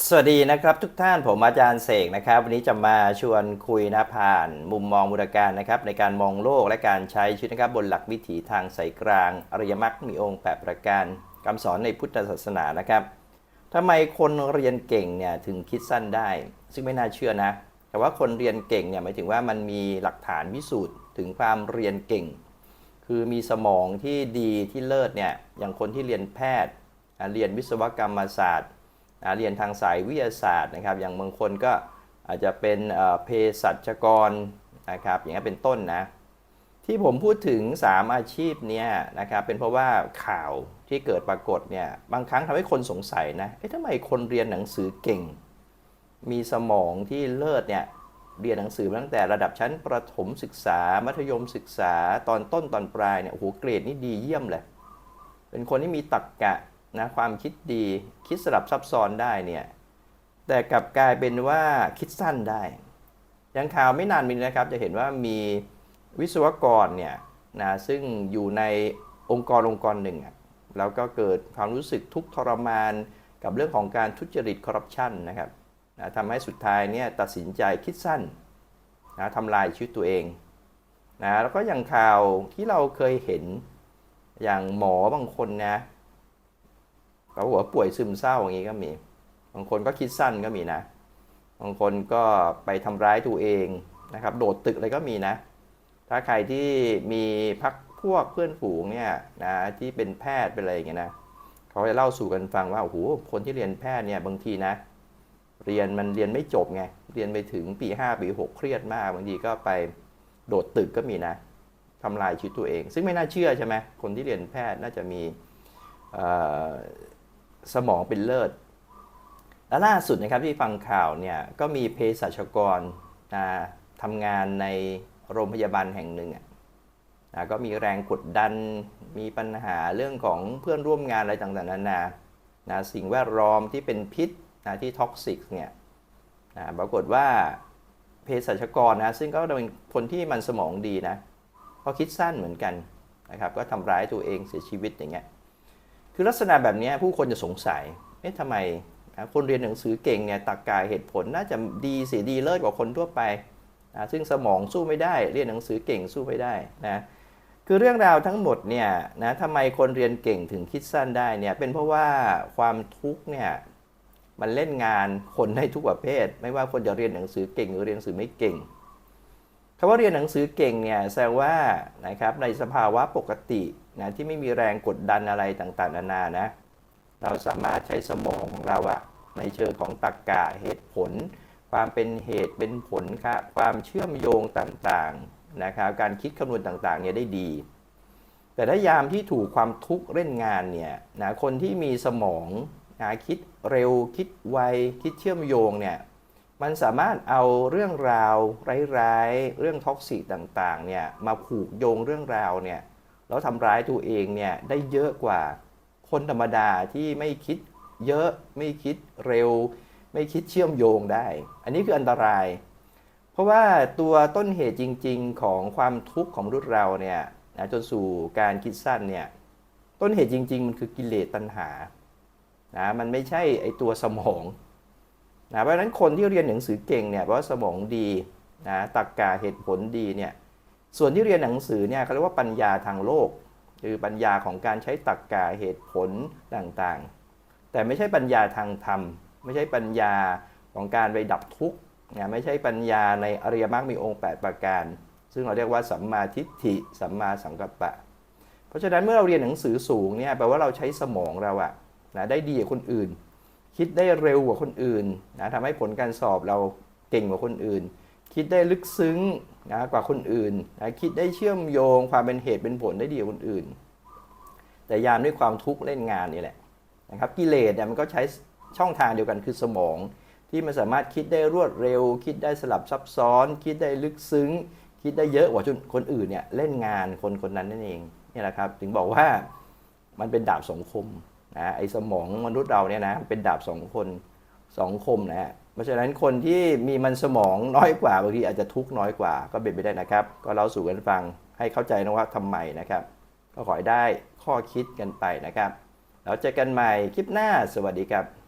สวัสดีนะครับทุกท่านผมอาจารย์เสกนะครับ วันนี้จะมาชวนคุยนะผ่านมุมมองมูลการนะครับ ในการมองโลกและการใช้ชีวิตนะครับบนหลักวิถีทางสายกลาง อริยมรรคมีองค์แปดประการคำสอนในพุทธศาสนานะครับทำไมคนเรียนเก่งเนี่ยถึงคิดสั้นได้ ซึ่งไม่น่าเชื่อนะ แต่ว่าคนเรียนเก่งเนี่ยหมายถึงว่ามันมีหลักฐานพิสูจน์ถึงความเรียนเก่ง คือมีสมองที่ดีที่เลิศเนี่ยอย่างคนที่เรียนแพทย์เรียนวิศวกรรมศาสตร์ เรียนทางสายวิทยาศาสตร์นะครับ อย่างบางคนก็อาจจะเป็นเภสัชกรนะครับ อย่างนี้นเป็นต้นนะ ที่ผมพูดถึง 3 อาชีพเนี้ยนะครับเป็นเพราะว่าข่าวที่เกิดปรากฏเนี่ยบางครั้งทำให้คนสงสัยนะ เอ๊ะทำไมคนเรียนหนังสือเก่ง มีสมองที่เลิศเนี่ยเรียนหนังสือตั้งแต่ระดับชั้นประถมศึกษา มัธยมศึกษาตอนต้นตอนปลายเนี่ยโอ้โหเกรดนี่ดีเยี่ยมเลย เป็นคนที่มีตรรกกะ นะความคิดดีคิดสลับซับซ้อนได้เนี่ยแต่กลับกลายเป็นว่าคิดสั้นได้อยังข่าวไม่นานมีนะครับ จะเห็นว่ามีวิศวกรเนี่ยนะซึ่งอยู่ในองค์กรองค์กรหนึ่งแล้วก็เกิดความรู้สึกทุกข์ทรมานกับเรื่องของการทุจริตคอร์รัปชันนะครับนะทำให้สุดท้ายเนี่ยตัดสินใจคิดสั้นนะทำลายชีวิตตัวเองนะแล้วก็อย่างข่าวที่เราเคยเห็นอย่างหมอบางคนนะ เขาบอกว่าป่วยซึมเศร้าอย่างนี้ก็มี บางคนก็คิดสั้นก็มีนะ บางคนก็ไปทำร้ายตัวเองนะครับ โดดตึกอะไรก็มีนะ ถ้าใครที่มีพักพวกเพื่อนฝูงเนี่ยนะที่เป็นแพทย์เป็นอะไรอย่างเงี้ยนะเขาจะเล่าสู่กันฟังว่าโอ้โหคนที่เรียนแพทย์เนี่ยบางทีนะ เรียนมันเรียนไม่จบไงเรียนไปถึงปี5ปี6เครียดมากบางทีก็ไปโดดตึกก็มีนะทำลายชีวิตตัวเอง ซึ่งไม่น่าเชื่อใช่ไหมคนที่เรียนแพทย์น่าจะมี สมองเป็นเลิศ และล่าสุดนะครับที่ฟังข่าวเนี่ยก็มีเภสัชกรนะทำงานในโรงพยาบาลแห่งหนึ่งอะนะก็มีแรงกดดัน มีปัญหาเรื่องของเพื่อนร่วมงานอะไรต่างๆนานานะสิ่งแวดล้อมที่เป็นพิษนะที่ท็อกซิกเนี่ยนะปรากฏว่าเภสัชกรนะซึ่งก็เป็นคนที่มันสมองดีนะก็คิดสั้นเหมือนกันนะครับก็ทำร้ายตัวเองเสียชีวิตอย่างเงี้ย คือลักษณะแบบนี้ผู้คนจะสงสัย เอ๊ะทำไมคนเรียนหนังสือเก่งเนี่ยตักกายเหตุผลน่าจะดีเสียดีเลิศกว่าคนทั่วไปนะซึ่งสมองสู้ไม่ได้ เรียนหนังสือเก่งสู้ไม่ได้นะคือเรื่องราวทั้งหมดเนี่ยนะทำไมคนเรียนเก่งถึงคิดสั้นได้เนี่ยเป็นเพราะว่าความทุกข์เนี่ยมันเล่นงานคนได้ทุกประเภท ไม่ว่าคนจะเรียนหนังสือเก่งหรือเรียนหนังสือไม่เก่งคำว่าเรียนหนังสือเก่งเนี่ยแสดงว่านะครับในสภาวะปกติ นะที่ไม่มีแรงกดดันอะไรต่างๆ นานานะ เราสามารถใช้สมองของเราอะในเชิงของตรรกกะเหตุผล ความเป็นเหตุเป็นผลครับความเชื่อมโยงต่างๆนะครับการคิดคำนวณต่างๆเนี่ยได้ดี แต่ถ้ายามที่ถูกความทุกข์เล่นงานเนี่ยนะคนที่มีสมองนะคิดเร็วคิดไวคิดเชื่อมโยงเนี่ยมันสามารถเอาเรื่องราวร้ายๆเรื่องท็อกซิกต่างๆเนี่ยมาผูกโยงเรื่องราวเนี่ย แล้วทำร้ายตัวเองเนี่ยได้เยอะกว่าคนธรรมดาที่ไม่คิดเยอะไม่คิดเร็ว ไม่คิดเชื่อมโยงได้ อันนี้คืออันตราย เพราะว่าตัวต้นเหตุจริง ๆ ของความทุกข์ของมนุษย์เราเนี่ยนะจนสู่การคิดสั้นเนี่ยต้นเหตุจริง ๆ มันคือกิเลสตัณหานะมันไม่ใช่ไอตัวสมองนะเพราะฉะนั้นคนที่เรียนหนังสือเก่งเนี่ยเพราะว่าสมองดีนะตรรกกะเหตุผลดีเนี่ย ส่วนที่เรียนหนังสือเนี่ยเขาเรียกว่าปัญญาทางโลก คือปัญญาของการใช้ตรรกกะเหตุผลต่างๆ แต่ไม่ใช่ปัญญาทางธรรม ไม่ใช่ปัญญาของการไปดับทุกข์นะไม่ใช่ปัญญาในอริยมรรคมีองค์ 8 ประการ ซึ่งเราเรียกว่าสัมมาทิฏฐิสัมมาสังกัปปะ เพราะฉะนั้นเมื่อเราเรียนหนังสือสูงเนี่ยแปลว่าเราใช้สมองเราอะนะได้ดีกว่าคนอื่น คิดได้เร็วกว่าคนอื่นนะทำให้ผลการสอบเราเก่งกว่าคนอื่น คิดได้ลึกซึ้ง นะกว่าคนอื่นนะคิดได้เชื่อมโยงความเป็นเหตุเป็นผลได้ดีกว่าคนอื่น แต่ยามด้วยความทุกข์เล่นงานนี่แหละนะครับกิเลสเนี่ยมันก็ใช้ช่องทางเดียวกันคือสมอง ที่มันสามารถคิดได้รวดเร็ว คิดได้สลับซับซ้อน คิดได้ลึกซึ้ง คิดได้เยอะกว่าคนอื่นเนี่ยเล่นงานคนคนนั้นนั่นเองนี่แหละครับถึงบอกว่ามันเป็นดาบสองคมนะไอ้สมองมนุษย์เราเนี่ยนะเป็นดาบสองคน สองคมนะฮะเพราะฉะนั้นคนที่มีมันสมองน้อยกว่าบางทีอาจจะทุกข์น้อยกว่าก็เป็นไปได้นะครับ ก็เล่าสู่กันฟังให้เข้าใจนะว่าทำไมนะครับ ก็ขอให้ได้ข้อคิดกันไปนะครับแล้วเจอกันใหม่คลิปหน้าสวัสดีครับ